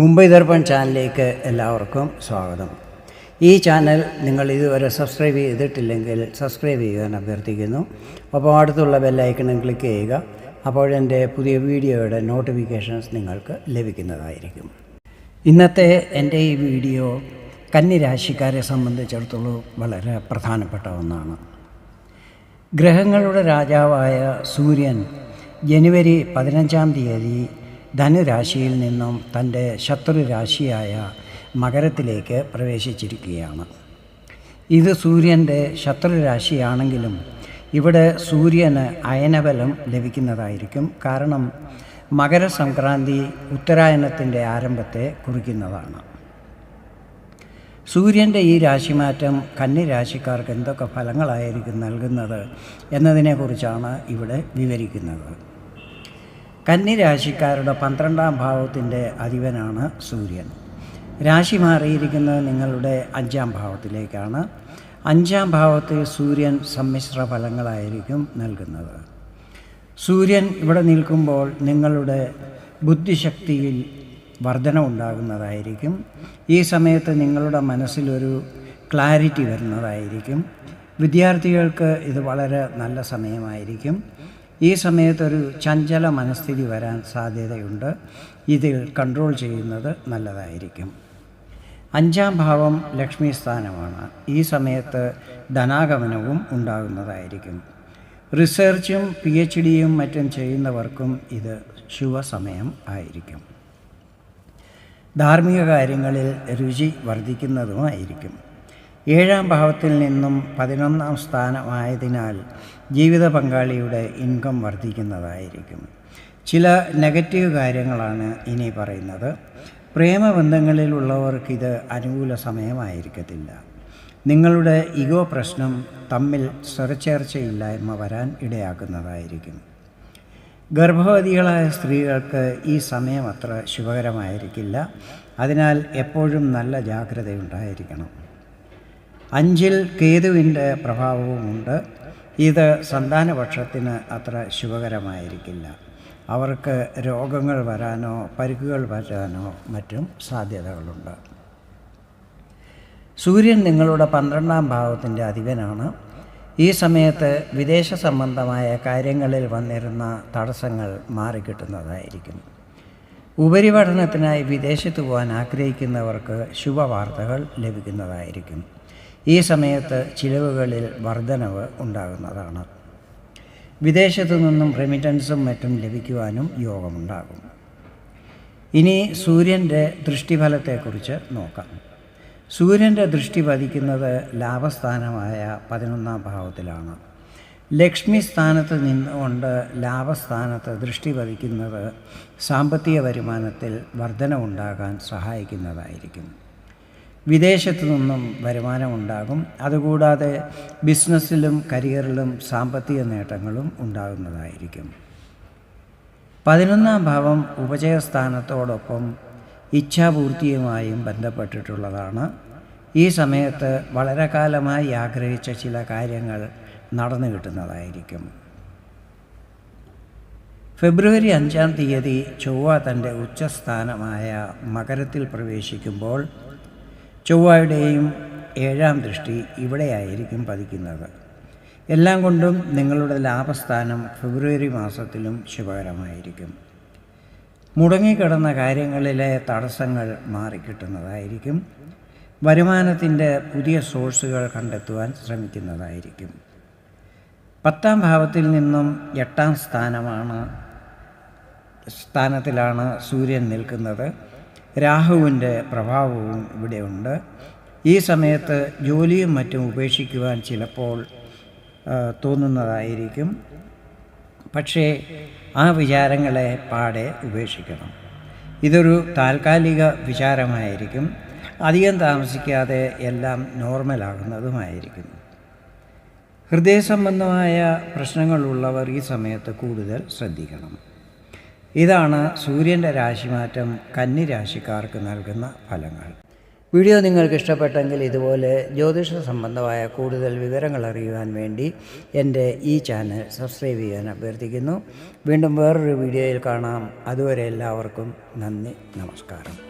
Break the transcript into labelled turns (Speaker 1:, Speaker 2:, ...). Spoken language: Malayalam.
Speaker 1: മുംബൈ ദർപ്പൺ ചാനലിലേക്ക് എല്ലാവർക്കും സ്വാഗതം. ഈ ചാനൽ നിങ്ങൾ ഇതുവരെ സബ്സ്ക്രൈബ് ചെയ്തിട്ടില്ലെങ്കിൽ സബ്സ്ക്രൈബ് ചെയ്യാൻ അഭ്യർത്ഥിക്കുന്നു. അപ്പോൾ അടുത്തുള്ള ബെല്ലൈക്കണും ക്ലിക്ക് ചെയ്യുക. അപ്പോഴെന്റെ പുതിയ വീഡിയോയുടെ നോട്ടിഫിക്കേഷൻസ് നിങ്ങൾക്ക് ലഭിക്കുന്നതായിരിക്കും. ഇന്നത്തെ എന്റെ ഈ വീഡിയോ കന്നിരാശിക്കാരെ സംബന്ധിച്ചിടത്തോളം വളരെ പ്രധാനപ്പെട്ട ഒന്നാണ്. ഗ്രഹങ്ങളുടെ രാജാവായ സൂര്യൻ ജനുവരി പതിനഞ്ചാം തീയതി ധനുരാശിയിൽ നിന്നും തന്റെ ശത്രുരാശിയായ മകരത്തിലേക്ക് പ്രവേശിച്ചിരിക്കുകയാണ്. ഇത് സൂര്യന്റെ ശത്രുരാശിയാണെങ്കിലും ഇവിടെ സൂര്യന് അയനബലം ലഭിക്കുന്നതായിരിക്കും. കാരണം മകരസംക്രാന്തി ഉത്തരായനത്തിന്റെ ആരംഭത്തെ കുറിക്കുന്നതാണ്. സൂര്യന്റെ ഈ രാശിമാറ്റം കന്നിരാശിക്കാർക്ക് എന്തൊക്കെ ഫലങ്ങളായിരിക്കും നൽകുന്നത് എന്നതിനെക്കുറിച്ചാണ് ഇവിടെ വിവരിക്കുന്നത്. കന്നി രാശിക്കാരുടെ പന്ത്രണ്ടാം ഭാവത്തിന്റെ അധിപനാണ് സൂര്യൻ. രാശി മാറിയിരിക്കുന്നത് നിങ്ങളുടെ അഞ്ചാം ഭാവത്തിലേക്കാണ്. അഞ്ചാം ഭാവത്തിൽ സൂര്യൻ സമ്മിശ്ര ഫലങ്ങളായിരിക്കും നൽകുന്നത്. സൂര്യൻ ഇവിടെ നിൽക്കുമ്പോൾ നിങ്ങളുടെ ബുദ്ധിശക്തിയിൽ വർധന ഉണ്ടാകുന്നതായിരിക്കും. ഈ സമയത്ത് നിങ്ങളുടെ മനസ്സിലൊരു ക്ലാരിറ്റി വരുന്നതായിരിക്കും. വിദ്യാർത്ഥികൾക്ക് ഇത് വളരെ നല്ല സമയമായിരിക്കും. ഈ സമയത്തൊരു ചഞ്ചല മനസ്ഥിതി വരാൻ സാധ്യതയുണ്ട്. ഇതിൽ കൺട്രോൾ ചെയ്യുന്നത് നല്ലതായിരിക്കും. അഞ്ചാം ഭാവം ലക്ഷ്മി സ്ഥാനമാണ്. ഈ സമയത്ത് ധനാഗമനവും ഉണ്ടാകുന്നതായിരിക്കും. റിസർച്ചും പി എച്ച് ഡിയും മറ്റും ചെയ്യുന്നവർക്കും ഇത് ശുഭസമയം ആയിരിക്കും. ധാർമ്മിക കാര്യങ്ങളിൽ രുചി വർദ്ധിക്കുന്നതുമായിരിക്കും. ഏഴാം ഭാവത്തിൽ നിന്നും പതിനൊന്നാം സ്ഥാനമായതിനാൽ ജീവിത പങ്കാളിയുടെ ഇൻകം വർദ്ധിക്കുന്നതായിരിക്കും. ചില നെഗറ്റീവ് കാര്യങ്ങളാണ് ഇനി പറയുന്നത്. പ്രേമബന്ധങ്ങളിലുള്ളവർക്ക് ഇത് അനുകൂല സമയമായിരിക്കത്തില്ല. നിങ്ങളുടെ ഇഗോ പ്രശ്നം തമ്മിൽ സ്വരച്ചേർച്ചയില്ലായ്മ വരാൻ ഇടയാക്കുന്നതായിരിക്കും. ഗർഭവതികളായ സ്ത്രീകൾക്ക് ഈ സമയം അത്ര ശുഭകരമായിരിക്കില്ല. അതിനാൽ എപ്പോഴും നല്ല ജാഗ്രതയുണ്ടായിരിക്കണം അഞ്ചിൽ കേതുവിന്റെ പ്രഭാവവുമുണ്ട്. ഇത് സന്താനപക്ഷത്തിന് അത്ര ശുഭകരമായിരിക്കില്ല. അവർക്ക് രോഗങ്ങൾ വരാനോ പരിക്കുകൾ വരാനോ മറ്റും സാധ്യതകളുണ്ട്. സൂര്യൻ നിങ്ങളുടെ പന്ത്രണ്ടാം ഭാവത്തിന്റെ അധിപനാണ്. ഈ സമയത്ത് വിദേശ സംബന്ധമായ കാര്യങ്ങളിൽ വന്നിരുന്ന തടസ്സങ്ങൾ മാറിക്കിട്ടുന്നതായിരിക്കും. ഉപരിപഠനത്തിനായി വിദേശത്ത് പോകാൻ ആഗ്രഹിക്കുന്നവർക്ക് ശുഭവാർത്തകൾ ലഭിക്കുന്നതായിരിക്കും. ഈ സമയത്ത് ചിലവുകളിൽ വർധനവ് ഉണ്ടാകുന്നതാണ്. വിദേശത്തു നിന്നും റെമിറ്റൻസും മറ്റും ലഭിക്കുവാനും യോഗമുണ്ടാകും. ഇനി സൂര്യന്റെ ദൃഷ്ടിഫലത്തെക്കുറിച്ച് നോക്കാം. സൂര്യന്റെ ദൃഷ്ടി പതിക്കുന്നത് ലാഭസ്ഥാനമായ പതിനൊന്നാം ഭാവത്തിലാണ്. ലക്ഷ്മി സ്ഥാനത്ത് നിന്നുകൊണ്ട് ലാഭസ്ഥാനത്ത് ദൃഷ്ടി പതിക്കുന്നത് സാമ്പത്തിക വരുമാനത്തിൽ വർധനവുണ്ടാകാൻ സഹായിക്കുന്നതായിരിക്കും. വിദേശത്തു നിന്നും വരുമാനമുണ്ടാകും. അതുകൂടാതെ ബിസിനസ്സിലും കരിയറിലും സാമ്പത്തിക നേട്ടങ്ങളും ഉണ്ടാകുന്നതായിരിക്കും. പതിനൊന്നാം ഭാവം ഉപജയസ്ഥാനത്തോടൊപ്പം ഇച്ഛാപൂർത്തിയുമായും ബന്ധപ്പെട്ടിട്ടുള്ളതാണ്. ഈ സമയത്ത് വളരെ കാലമായി ആഗ്രഹിച്ച ചില കാര്യങ്ങൾ നടന്നു കിട്ടുന്നതായിരിക്കും. ഫെബ്രുവരി അഞ്ചാം തീയതി ചൊവ്വ തന്റെ ഉച്ചസ്ഥാനമായ മകരത്തിൽ പ്രവേശിക്കുമ്പോൾ ചൊവ്വയുടെയും ഏഴാം ദൃഷ്ടി ഇവിടെയായിരിക്കും പതിക്കുന്നത്. എല്ലാം കൊണ്ടും നിങ്ങളുടെ ലാഭസ്ഥാനം ഫെബ്രുവരി മാസത്തിലും ശുഭകരമായിരിക്കും. മുടങ്ങിക്കിടന്ന കാര്യങ്ങളിലെ തടസ്സങ്ങൾ മാറിക്കിട്ടുന്നതായിരിക്കും. വരുമാനത്തിന്റെ പുതിയ സോഴ്സുകൾ കണ്ടെത്തുവാൻ ശ്രമിക്കുന്നതായിരിക്കും. പത്താം ഭാവത്തിൽ നിന്നും എട്ടാം സ്ഥാനമാണ് സ്ഥാനത്തിലാണ് സൂര്യൻ നിൽക്കുന്നത്. രാഹുവിന്റെ പ്രഭാവവും ഇവിടെയുണ്ട്. ഈ സമയത്ത് ജോലിയും മറ്റും ഉപേക്ഷിക്കുവാൻ ചിലപ്പോൾ തോന്നുന്നതായിരിക്കും. പക്ഷേ ആ വിചാരങ്ങളെ പാടെ ഉപേക്ഷിക്കണം. ഇതൊരു താൽക്കാലിക വിചാരമായിരിക്കും. അധികം താമസിക്കാതെ എല്ലാം നോർമലാകുന്നതുമായിരിക്കും. ഹൃദയ സംബന്ധമായ പ്രശ്നങ്ങളുള്ളവർ ഈ സമയത്ത് കൂടുതൽ ശ്രദ്ധിക്കണം. ഇതാണ് സൂര്യന്റെ രാശിമാറ്റം കന്നി രാശിക്കാർക്ക് നൽകുന്ന ഫലങ്ങൾ. വീഡിയോ നിങ്ങൾക്ക് ഇഷ്ടപ്പെട്ടെങ്കിൽ ഇതുപോലെ ജ്യോതിഷ സംബന്ധമായ കൂടുതൽ വിവരങ്ങൾ അറിയുവാൻ വേണ്ടി എന്റെ ഈ ചാനൽ സബ്സ്ക്രൈബ് ചെയ്യാൻ അഭ്യർത്ഥിക്കുന്നു. വീണ്ടും വേറൊരു വീഡിയോയിൽ കാണാം. അതുവരെ എല്ലാവർക്കും നന്ദി നമസ്കാരം.